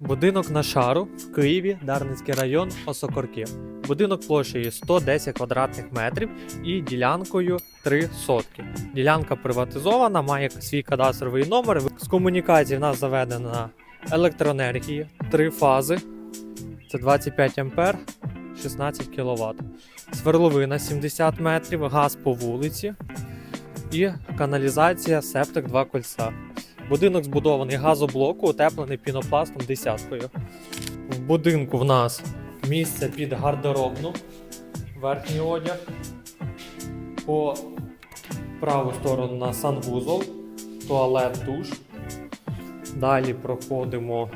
Будинок на шару в Києві, Дарницький район, Осокорки. Будинок площею 110 квадратних метрів і ділянкою 3 сотки. Ділянка приватизована, має свій кадастровий номер. З комунікації в нас заведена електроенергія, 3 фази. Це 25 ампер, 16 кВт. Сверловина 70 метрів, газ по вулиці і каналізація септик 2 кольця. Будинок збудований газоблоку, утеплений пінопластом десяткою. В будинку в нас місце під гардеробну, верхній одяг. По праву сторону на санвузол, туалет, душ. Далі проходимо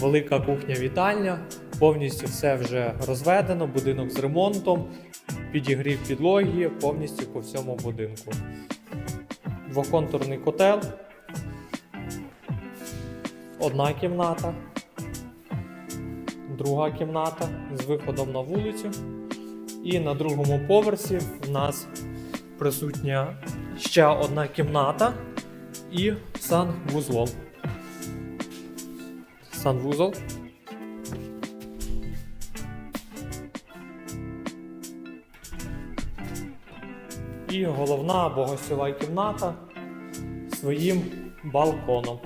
велика кухня-вітальня. Повністю все вже розведено, будинок з ремонтом, підігрів підлоги повністю по всьому будинку. Двоконтурний котел, одна кімната, друга кімната з виходом на вулицю. І на другому поверсі в нас присутня ще одна кімната і санвузол. Санвузол. І головна або гостьова кімната своїм балконом.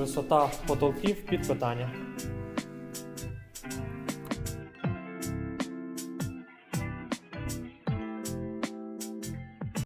висота потолків під питання.